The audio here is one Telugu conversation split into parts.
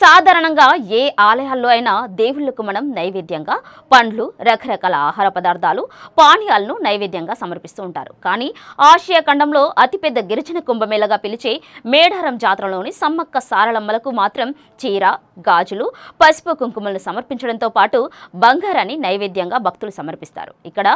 సాధారణంగా ఏ ఆలయాల్లో అయినా దేవుళ్ళకు మనం నైవేద్యంగా పండ్లు రకరకాల ఆహార పదార్థాలు పానీయాలను నైవేద్యంగా సమర్పిస్తూ ఉంటారు. కానీ ఆసియా ఖండంలో అతిపెద్ద గిరిజన కుంభమేళగా పిలిచే మేడారం జాతరలోని సమ్మక్క సారళమ్మలకు మాత్రం చీర గాజులు పసుపు కుంకుమలను సమర్పించడంతో పాటు బంగారాన్ని నైవేద్యంగా భక్తులు సమర్పిస్తారు. ఇక్కడ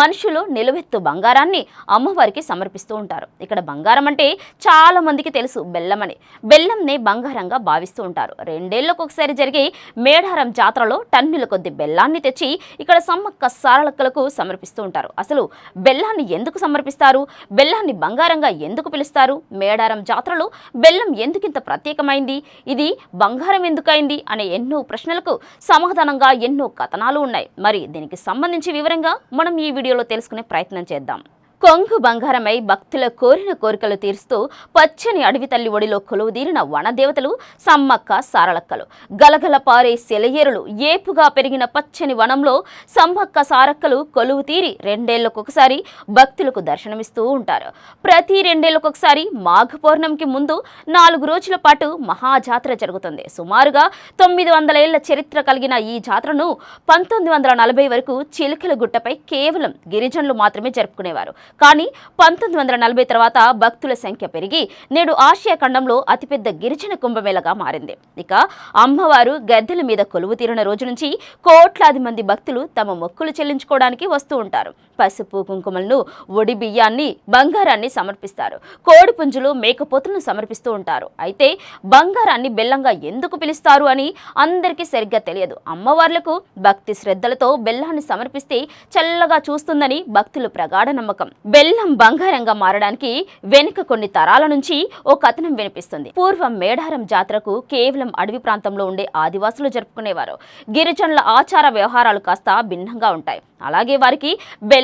మనుషులు నిలువెత్తు బంగారాన్ని అమ్మవారికి సమర్పిస్తూ ఉంటారు. ఇక్కడ బంగారం అంటే చాలా మందికి తెలుసు అని. బెల్లంనే బంగారంగా భావిస్తూ ఉంటారు. రెండేళ్ళకు ఒకసారి జరిగే మేడారం జాతరలో టన్నుల కొద్ది బెల్లాన్ని తెచ్చి ఇక్కడ సమ్మక్క సారలక్కలకు సమర్పిస్తూ ఉంటారు. అసలు బెల్లాన్ని ఎందుకు సమర్పిస్తారు? బెల్లాన్ని బంగారంగా ఎందుకు పిలుస్తారు? మేడారం జాతరలో బెల్లం ఎందుకింత ప్రత్యేకమైంది? ఇది బంగారం ఎందుకైంది? అనే ఎన్నో ప్రశ్నలకు సమాధానంగా ఎన్నో కథనాలు ఉన్నాయి. మరి దీనికి సంబంధించి వివరంగా మనం ఈ వీడియోలో తెలుసుకునే ప్రయత్నం చేద్దాం. కొంగు బంగారమై భక్తుల కోరిన కోరికలు తీరుస్తూ పచ్చని అడవి తల్లి ఒడిలో కొలువుదీరిన వనదేవతలు సమ్మక్క సారలక్కలు. గలగల పారే సెలయేరులు ఏపుగా పెరిగిన పచ్చని వనంలో సమ్మక్క సారక్కలు కొలువు తీరి రెండేళ్ళకొకసారి భక్తులకు దర్శనమిస్తూ ఉంటారు. ప్రతి రెండేళ్ళకొకసారి మాఘ పౌర్ణమికి ముందు నాలుగు రోజుల పాటు మహాజాతర జరుగుతుంది. సుమారుగా తొమ్మిది వందల ఏళ్ళ చరిత్ర కలిగిన ఈ జాతరను పంతొమ్మిది వందల నలభై వరకు చిలుకల గుట్టపై కేవలం గిరిజనులు మాత్రమే జరుపుకునేవారు. కానీ పంతొమ్మిది వందల నలభై తర్వాత భక్తుల సంఖ్య పెరిగి నేడు ఆసియా ఖండంలో అతిపెద్ద గిరిజన కుంభమేళగా మారింది. ఇక అమ్మవారు గద్దెల మీద కొలువు తీరిన రోజు నుంచి కోట్లాది మంది భక్తులు తమ మొక్కులు చెల్లించుకోవడానికి వస్తూ ఉంటారు. పసుపు కుంకుమలను ఒడి బియ్యాన్ని బంగారాన్ని సమర్పిస్తారు. కోడి పుంజులు మేకపోతులను సమర్పిస్తూ ఉంటారు. అయితే బంగారాన్ని బెల్లంగా ఎందుకు పిలుస్తారు అని అందరికీ సరిగ్గా తెలియదు. అమ్మవార్లకు భక్తి శ్రద్ధలతో బెల్లాన్ని సమర్పిస్తే చల్లగా చూస్తుందని భక్తులు ప్రగాఢ నమ్మకం. బెల్లం బంగారంగా మారడానికి వెనుక కొన్ని తరాల నుంచి ఓ కథనం వినిపిస్తుంది. పూర్వం మేడారం జాతరకు కేవలం అడవి ప్రాంతంలో ఉండే ఆదివాసులు జరుపుకునేవారు. గిరిజనుల ఆచార వ్యవహారాలు కాస్త భిన్నంగా ఉంటాయి. అలాగే వారికి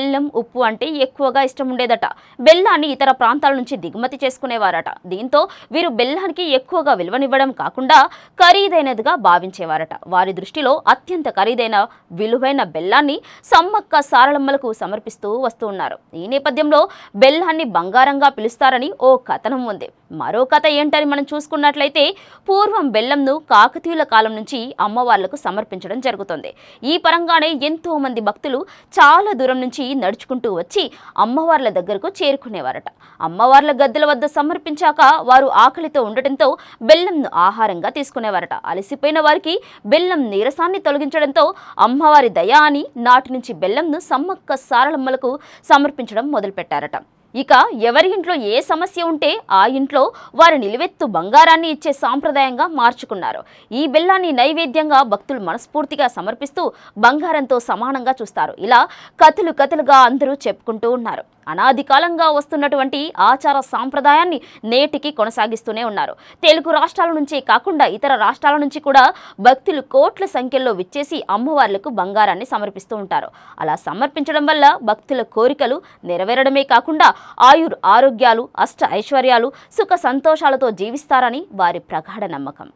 బెల్లం ఉప్పు అంటే ఎక్కువగా ఇష్టం ఉండేదట. బెల్లాన్ని ఇతర ప్రాంతాల నుంచి దిగుమతి చేసుకునేవారట. దీంతో వీరు బెల్లానికి ఎక్కువగా విలువనివ్వడం కాకుండా ఖరీదైనదిగా భావించేవారట. వారి దృష్టిలో అత్యంత ఖరీదైన విలువైన బెల్లాన్ని సమ్మక్క సారళమ్మలకు సమర్పిస్తూ వస్తూ ఉన్నారు. ఈ నేపథ్యంలో బెల్లాన్ని బంగారంగా పిలుస్తారని ఓ కథనం ఉంది. మరో కథ ఏంటని మనం చూసుకున్నట్లయితే పూర్వం బెల్లంను కాకతీయుల కాలం నుంచి అమ్మవార్లకు సమర్పించడం జరుగుతుంది. ఈ పరంగానే ఎంతో మంది భక్తులు చాలా దూరం నుంచి నడుచుకుంటూ వచ్చి అమ్మవార్ల దగ్గరకు చేరుకునేవారట. అమ్మవార్ల గద్దెల వద్ద సమర్పించాక వారు ఆకలితో ఉండటంతో బెల్లంను ఆహారంగా తీసుకునేవారట. అలసిపోయిన వారికి బెల్లం నీరసాన్ని తొలగించడంతో అమ్మవారి దయ అని నాటి నుంచి బెల్లంను సమ్మక్క సారలమ్మలకు సమర్పించడం మొదలుపెట్టారట. ఇక ఎవరి ఇంట్లో ఏ సమస్య ఉంటే ఆ ఇంట్లో వారు నిలువెత్తు బంగారాన్ని ఇచ్చే సాంప్రదాయంగా మార్చుకున్నారు. ఈ బెల్లాన్ని నైవేద్యంగా భక్తులు మనస్ఫూర్తిగా సమర్పిస్తూ బంగారంతో సమానంగా చూస్తారు. ఇలా కథలు కథలుగా అందరూ చెప్పుకుంటూ ఉన్నారు. అనాది కాలంగా వస్తున్నటువంటి ఆచార సాంప్రదాయాన్ని నేటికి కొనసాగిస్తూనే ఉన్నారు. తెలుగు రాష్ట్రాల నుంచే కాకుండా ఇతర రాష్ట్రాల నుంచి కూడా భక్తులు కోట్ల సంఖ్యలో విచ్చేసి అమ్మవార్లకు బంగారాన్ని సమర్పిస్తూ ఉంటారు. అలా సమర్పించడం వల్ల భక్తుల కోరికలు నెరవేరడమే కాకుండా ఆయుర్ ఆరోగ్యాలు అష్ట ఐశ్వర్యాలు సుఖ సంతోషాలతో జీవిస్తారని వారి ప్రగాఢ నమ్మకం.